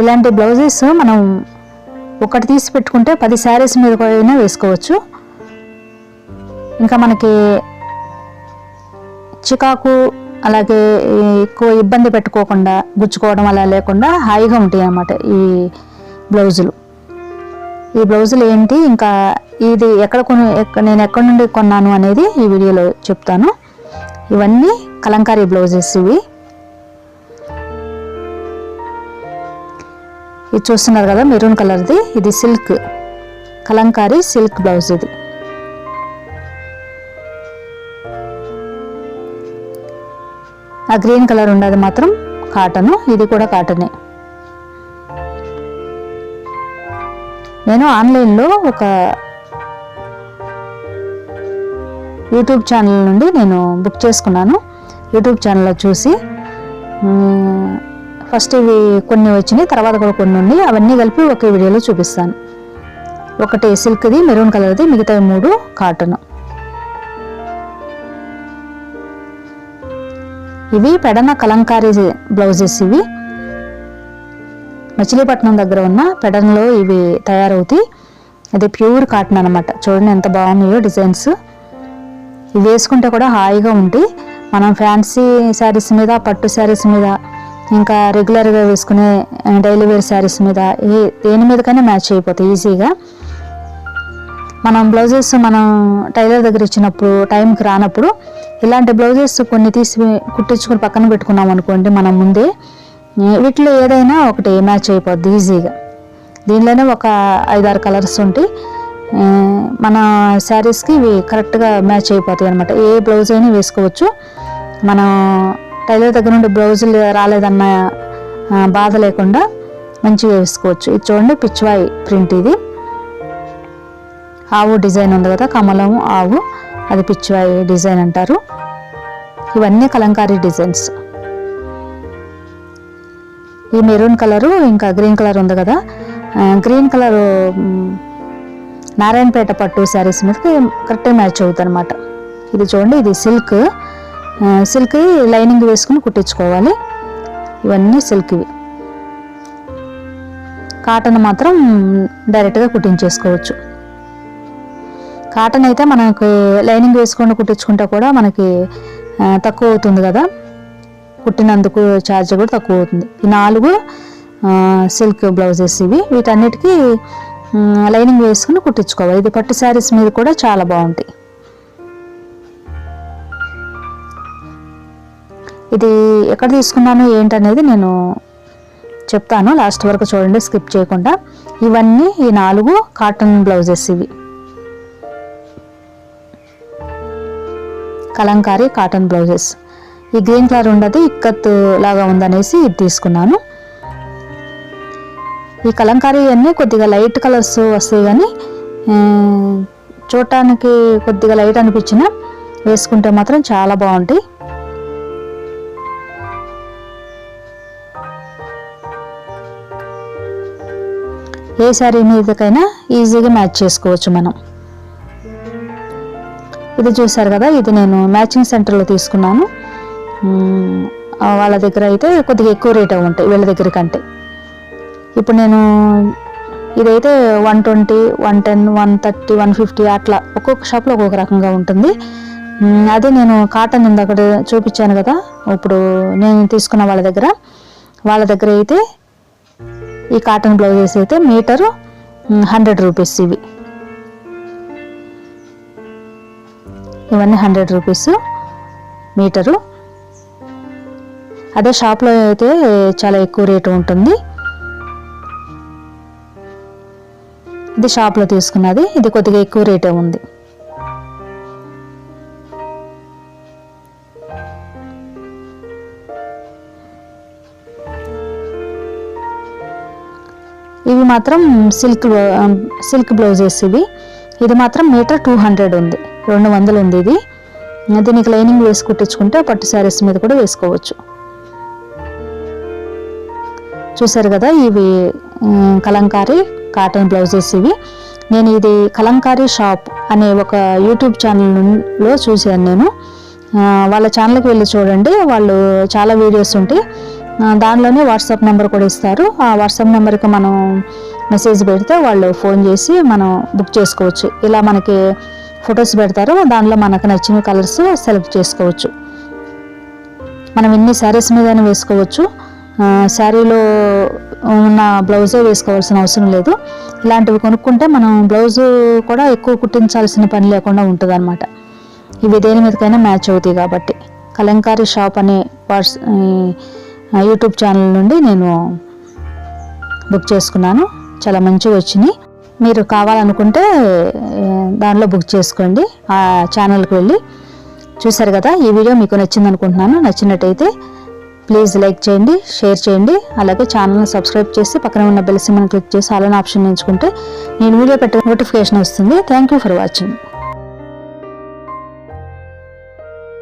ఇలాంటి బ్లౌజెస్ మనం ఒకటి తీసి పెట్టుకుంటే పది శారీస్ మీద అయినా వేసుకోవచ్చు. ఇంకా మనకి చికాకు అలాగే ఎక్కువ ఇబ్బంది పెట్టుకోకుండా గుచ్చుకోవడం అలా లేకుండా హాయిగా ఉంటాయి అన్నమాట ఈ బ్లౌజులు. ఈ బ్లౌజులు ఏంటి? ఇంకా ఇది ఎక్కడ కొను నేను ఎక్కడి నుండి కొన్నాను అనేది ఈ వీడియోలో చెప్తాను. ఇవన్నీ కలంకారీ బ్లౌజెస్ ఇవి. ఇది చూస్తున్నారు కదా మెరూన్ కలర్ది. ఇది సిల్క్ కలంకారీ సిల్క్ బ్లౌజ్ ఇది. ఆ గ్రీన్ కలర్ ఉండేది మాత్రం కాటన్. ఇది కూడా కాటనే. నేను ఆన్లైన్లో ఒక యూట్యూబ్ ఛానల్ నుండి నేను బుక్ చేసుకున్నాను. యూట్యూబ్ ఛానల్లో చూసి ఫస్ట్ ఇవి కొన్ని వచ్చినాయి తర్వాత కూడా కొన్ని ఉన్నాయి. అవన్నీ కలిపి ఒక వీడియోలో చూపిస్తాను. ఒకటి సిల్క్ది మెరూన్ కలర్ది మిగతా మూడు కాటన్. ఇవి పెడన కలంకారీ బ్లౌజెస్ ఇవి. మచిలీపట్నం దగ్గర ఉన్న పెడన్లో ఇవి తయారవుతాయి. అది ప్యూర్ కాటన్ అనమాట చూడండి ఎంత బాగున్నాయో డిజైన్స్. ఇవి వేసుకుంటే కూడా హాయిగా ఉంటాయి. మనం ఫ్యాన్సీ శారీస్ మీద పట్టు శారీస్ మీద ఇంకా రెగ్యులర్గా వేసుకునే డైలీ వేర్ శారీస్ మీద ఏ దేని మీదకైనా మ్యాచ్ అయిపోతాయి ఈజీగా మనం బ్లౌజెస్ మనం టైలర్ దగ్గర ఇచ్చినప్పుడు టైంకి రానప్పుడు ఇలాంటి బ్లౌజెస్ కొన్ని తీసి కుట్టించుకొని పక్కన పెట్టుకున్నాం అనుకోండి మనం ముందే వీటిలో ఏదైనా ఒకటి మ్యాచ్ అయిపోద్ది ఈజీగా దీనిలోనే ఒక ఐదారు కలర్స్ ఉంటాయి. మన శారీస్కి ఇవి కరెక్ట్గా మ్యాచ్ అయిపోతాయి అనమాట ఏ బ్లౌజ్ అయినా వేసుకోవచ్చు. మనం టైలర్ దగ్గర నుండి బ్లౌజులు రాలేదన్న బాధ లేకుండా మంచిగా వేసుకోవచ్చు. ఇది చూడండి పిచ్చివాయి ప్రింట్ ఇది. ఆవు డిజైన్ ఉంది కదా కమలం ఆవు అది పిచ్చివాయి డిజైన్ అంటారు. ఇవన్నీ కలంకారీ డిజైన్స్. ఈ మెరూన్ కలరు ఇంకా గ్రీన్ కలర్ ఉంది కదా. గ్రీన్ కలరు నారాయణపేట పట్టు శారీస్ మీదకి కరెక్ట్గా మ్యాచ్ అవుతుంది అనమాట ఇది చూడండి ఇది సిల్క్. సిల్క్ లైనింగ్ వేసుకుని కుట్టించుకోవాలి. ఇవన్నీ సిల్క్వి. కాటన్ మాత్రం డైరెక్ట్గా కుట్టించేసుకోవచ్చు కాటన్ అయితే మనకి లైనింగ్ వేసుకొని కుట్టించుకుంటే కూడా మనకి తక్కువ అవుతుంది కదా. కుట్టినందుకు ఛార్జ్ కూడా తక్కువ అవుతుంది. ఈ నాలుగు సిల్క్ బ్లౌజెస్ ఇవి. వీటన్నిటికీ లైనింగ్ వేసుకుని కుట్టించుకోవాలి. ఇది పట్టు శారీస్ మీద కూడా చాలా బాగుంటాయి. ఇది ఎక్కడ తీసుకున్నాను ఏంటనేది నేను చెప్తాను. లాస్ట్ వరకు చూడండి స్కిప్ చేయకుండా. ఇవన్నీ ఈ నాలుగు కాటన్ బ్లౌజెస్ ఇవి. Kalamkari cotton blouses. ఈ గ్రీన్ కలర్ ఉండదు ఇక్కత్ లాగా ఉందనేసి ఇది తీసుకున్నాను. ఈ కలంకారీ అన్నీ కొద్దిగా లైట్ కలర్స్ వస్తాయి కానీ చూడటానికి కొద్దిగా లైట్ అనిపించిన వేసుకుంటే మాత్రం చాలా బాగుంటాయి. ఏ శారీ మీదకైనా ఈజీగా మ్యాచ్ చేసుకోవచ్చు మనం. ఇది చూసారు కదా ఇది నేను మ్యాచింగ్ సెంటర్లో తీసుకున్నాను. వాళ్ళ దగ్గర అయితే కొద్దిగా ఎక్కువ రేట్ ఉంటాయి వీళ్ళ దగ్గర కంటే. ఇప్పుడు నేను ఇదైతే one twenty one ten one thirty one fifty అట్లా ఒక్కొక్క షాప్లో ఒక్కొక్క రకంగా ఉంటుంది. అదే నేను కాటన్ ఉంది అక్కడ చూపించాను కదా ఇప్పుడు నేను తీసుకున్న వాళ్ళ దగ్గర. వాళ్ళ దగ్గర అయితే ఈ కాటన్ బ్లౌజెస్ అయితే మీటరు హండ్రెడ్ రూపీస్ ఇవి. ఇవన్నీ హండ్రెడ్ రూపీస్ మీటరు. అదే షాప్లో అయితే చాలా ఎక్కువ రేటు ఉంటుంది. ఇది షాప్లో తీసుకున్నది ఇది కొద్దిగా ఎక్కువ రేటే ఉంది. ఇవి మాత్రం సిల్క్ సిల్క్ బ్లౌజెస్ ఇవి. ఇది మాత్రం మీటర్ టూ హండ్రెడ్ ఉంది. రెండు వందలు ఉంది ఇది. దీనికి లైనింగ్ వేసి కుట్టించుకుంటే పట్టు శారీస్ మీద కూడా వేసుకోవచ్చు. చూసారు కదా ఇవి కలంకారీ కాటన్ బ్లౌజెస్ ఇవి. నేను ఇది కలంకారీ షాప్ అనే ఒక యూట్యూబ్ ఛానల్లో చూశాను నేను. వాళ్ళ ఛానల్కి వెళ్ళి చూడండి. వాళ్ళు చాలా వీడియోస్ ఉంటాయి. దానిలోనే వాట్సాప్ నెంబర్ కూడా ఇస్తారు. ఆ వాట్సాప్ నెంబర్కి మనం మెసేజ్ పెడితే వాళ్ళు ఫోన్ చేసి మనం బుక్ చేసుకోవచ్చు. ఇలా మనకి ఫొటోస్ పెడతారు. దానిలో మనకు నచ్చిన కలర్స్ సెలెక్ట్ చేసుకోవచ్చు. మనం ఎన్ని శారీస్ మీదైనా వేసుకోవచ్చు. శారీలో ఉన్న బ్లౌజే వేసుకోవాల్సిన అవసరం లేదు. ఇలాంటివి కొనుక్కుంటే మనం బ్లౌజ్ కూడా ఎక్కువ కుట్టించాల్సిన పని లేకుండా ఉంటుంది అనమాట ఇవి దేని మీదకైనా మ్యాచ్ అవుతాయి కాబట్టి. కలంకారీ షాప్ అనే వాట్స్ యూట్యూబ్ ఛానల్ నుండి నేను బుక్ చేసుకున్నాను. చాలా మంచిగా వచ్చినాయి. మీరు కావాలనుకుంటే దానిలో బుక్ చేసుకోండి. ఆ ఛానల్కి వెళ్ళి చూసారు కదా ఈ వీడియో మీకు నచ్చింది అనుకుంటున్నాను నచ్చినట్టయితే ప్లీజ్ లైక్ చేయండి షేర్ చేయండి. అలాగే ఛానల్ని సబ్స్క్రైబ్ చేసి పక్కన ఉన్న బెల్ సిమ్మని క్లిక్ చేసి అలానే ఆప్షన్ ఎంచుకుంటే నేను వీడియో పెట్టే నోటిఫికేషన్ వస్తుంది. Thank you for watching.